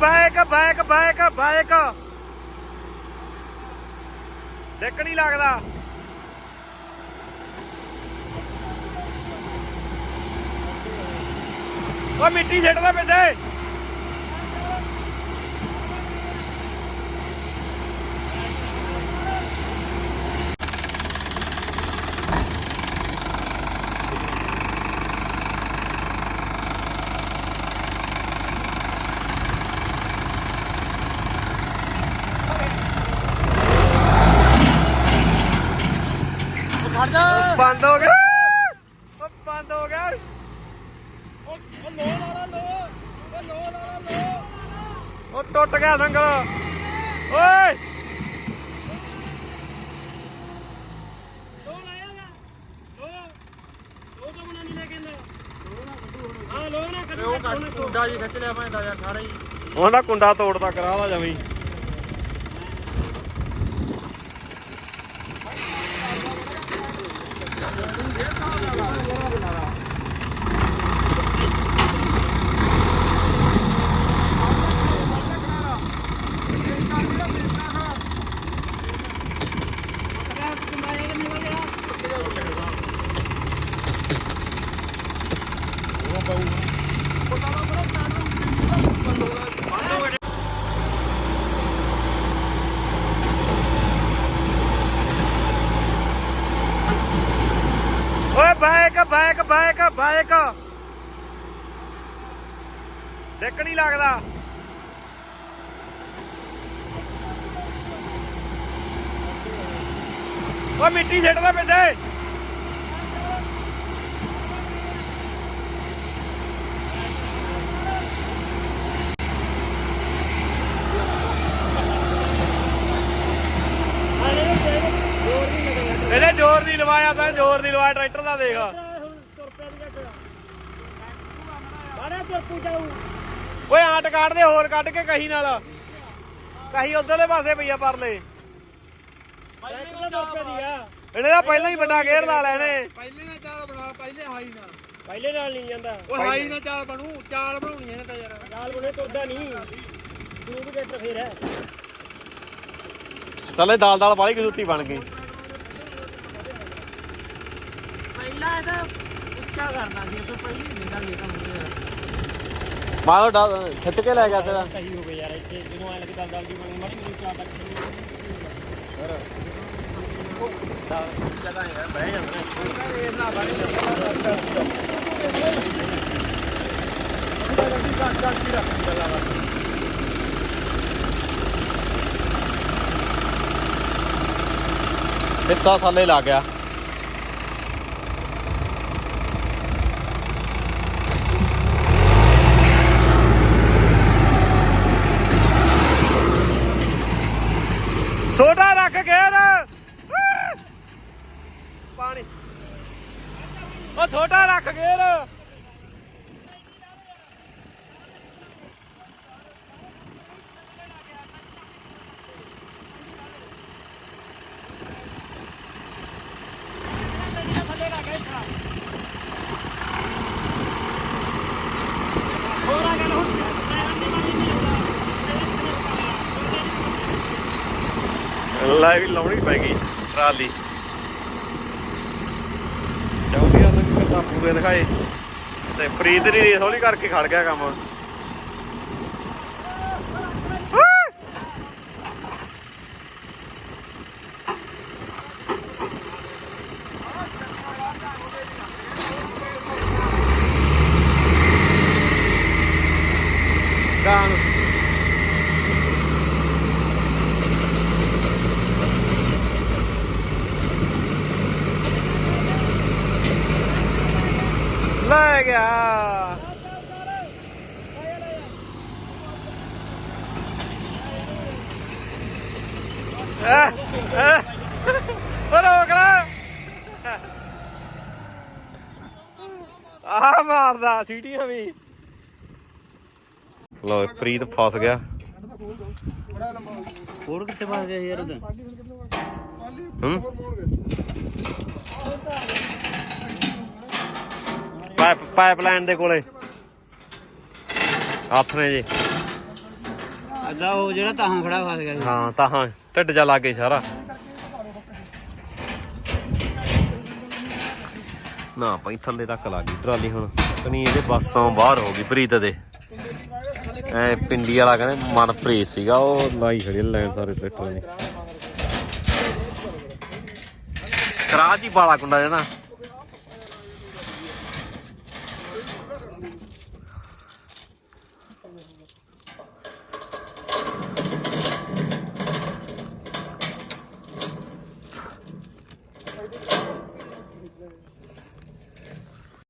Bike bike bike bike ਡਿੱਕ ਨਹੀਂ ਲੱਗਦਾ। ਉਹ ਮਿੱਟੀ ਛੱਡਦਾ ਪੈਂਦਾ ਏ ਖੜ ਜਾ ਬੰਦ ਹੋ ਗਿਆ। ਉਹ ਬੰਦ ਹੋ ਗਿਆ। ਉਹ ਉਹ ਲੋ ਲਾਲਾ ਲੋ ਉਹ ਲੋ ਲਾਲਾ ਲੋ ਉਹ ਟੁੱਟ ਗਿਆ ਸੰਗਲ। ਓਏ! ਲੋ ਲਾਇਆਗਾ ਲੋ ਲੋ ਤਾਂ ਬਣਾ ਨਹੀਂ ਲੈ ਕੇ ਆਂਦਾ ਹਾਂ ਲੋ ਨਾ ਕੱਢ ਉਹ ਕੱਟ ਕੁੰਡਾ ਜੀ ਖਿੱਚ ਲਿਆ ਮੈਂ ਦਾ ਯਾਰ ਸਾਰਾ ਹੀ ਉਹਦਾ ਕੁੰਡਾ ਤੋੜਦਾ ਕਰਾ ਲਾ ਜਮੀ ਓਏ ਬੈਕ ਬੈਕ ਬੈਕ ਬਾਈਕ ਡਿੱਕ ਨਹੀਂ ਲੱਗਦਾ। ਓ ਮਿੱਟੀ ਛੱਡਦਾ ਪੈਂਦਾ ਏ ਇਹਨੇ ਜ਼ੋਰ ਨਹੀਂ ਲਵਾਇਆ ਤਾਂ ਜ਼ੋਰ ਨਹੀਂ ਲਵਾਇਆ, ਟਰੈਕਟਰ ਦਾ ਦੇਖ। ਬਾਰੇ ਓਏ ਆਟ ਕੱਢ ਦੇ ਹੋਰ ਕੱਢ ਕੇ ਕਹੀ ਨਾਲ। ਕਹੀ ਉਧਰਲੇ ਪਾਸੇ ਪਈਆ ਪਰਲੇ। ਪਹਿਲੇ ਦੀ ਆ ਇਹਨੇ ਤਾਂ ਪਹਿਲਾਂ ਹੀ ਵੱਡਾ ਗੇਅਰ ਲਾ ਲੈਣੇ ਪਹਿਲੇ ਨਾਲ ਚਾਲ ਬਣਾ ਪਹਿਲੇ ਹਾਈ ਨਾਲ। ਪਹਿਲੇ ਨਾਲ ਨਹੀਂ ਜਾਂਦਾ। ਉਹ ਹਾਈ ਨਾਲ ਚਾਲ ਬਣੂ ਚਾਲ ਬਣਾਉਣੀ ਹੈ ਤਾਂ ਯਾਰ। ਨਾਲ ਬਣੇ ਤੁਰਦਾ ਨਹੀਂ। ਤੂੰ ਵੀ ਟਰੈਕਟਰ ਫੇਰ ਹੈ। ਥੱਲੇ ਦਾਲ ਦਾਲ ਵਾਲੀ ਬਣ ਗਈ। ਪਹਿਲਾਂ ਇਹਦਾ ਉੱਚਾ ਕਰਨਾ ਸੀ ਤੋਂ ਪਹਿਲੇ ਨਿਕਲ ਗਿਆ ਕੰਮ ਮਾਰੋ ਡਾ ਖਿੱਚ ਕੇ ਲੈ ਗਿਆ ਤੇਰਾ। ਸਹੀ ਹੋ ਗਿਆ ਯਾਰ ਇੱਥੇ ਜਦੋਂ ਐ ਲੱਗੇ ਦਲ ਦੀ ਬਣੀ ਮਾਰੀ ਮੈਨੂੰ ਚਾਹ ਤੱਕ ਜਗ੍ਹਾ ਹੈ ਬਹਿ ਜਾਂਦਾ ਹਿੱਸਾ ਥੱਲੇ ਲੱਗ ਗਿਆ ਛੋਟਾ ਰੱਖ ਗੇਰ ਪਾਣੀ ਉਹ ਛੋਟਾ ਰੱਖ ਗੇਰ। ਲੈ ਵੀ ਲਾਉਣੀ ਪੈ ਗਈ ਟਰਾਲੀ। ਪੂਰੇ ਦਿਖਾਏ। ਤੇ ਪ੍ਰੀਤ ਦੀ ਰੇਸ ਹੌਲੀ ਕਰਕੇ ਖੜ ਗਿਆ ਕੰਮ। ਗਾਣ ਲੈ ਗਿਆ। ਅਹ, ਅਹ, ਉਹ ਰੋਕ ਲੈ। ਆ ਮਾਰਦਾ ਸੀਟੀਆਂ ਵੀ। ਲੋ ਪ੍ਰੀਤ ਫਸ ਗਿਆ। ਹੋਰ ਕਿੱਥੇ ਫਸ ਗਿਆ ਯਾਰ ਉਹਦਾ ਹੂੰ? ਪਾਈਪ ਪਾਈਪਲਾਈਨ ਦੇ ਕੋਲੇ। ਹੱਥ ਨੇ ਜੀ। ਅੱਧਾ ਉਹ ਜਿਹੜਾ ਤਾਹਾਂ ਖੜਾ ਫਸ ਗਿਆ ਹਾਂ ਤਾਂ ਹਾਂ ਢਿੱਡ ਜਾ ਲੱਗ ਗਈ ਸਾਰਾ। ਨਾ ਭਾਈ ਥੱਲੇ ਤੱਕ ਲੱਗ ਗਈ ਟਰਾਲੀ ਹੁਣ। ਕਨੀ ਇਹਦੇ ਬੱਸੋਂ ਬਾਹਰ ਹੋ ਗਈ ਪ੍ਰੀਤ ਦੇ। ਐ ਪਿੰਡੀ ਵਾਲਾ ਕਹਿੰਦੇ ਮਨਪ੍ਰੀਤ ਸੀਗਾ ਉਹ ਲਾਈ ਖੜੀ ਲੈਣ ਸਾਰੇ ਟਰੈਕਟਰ ਦੀ। ਕਰਾਚ ਹੀ ਬਾਲਾ ਕੁੰਡਾ ਜਨਾ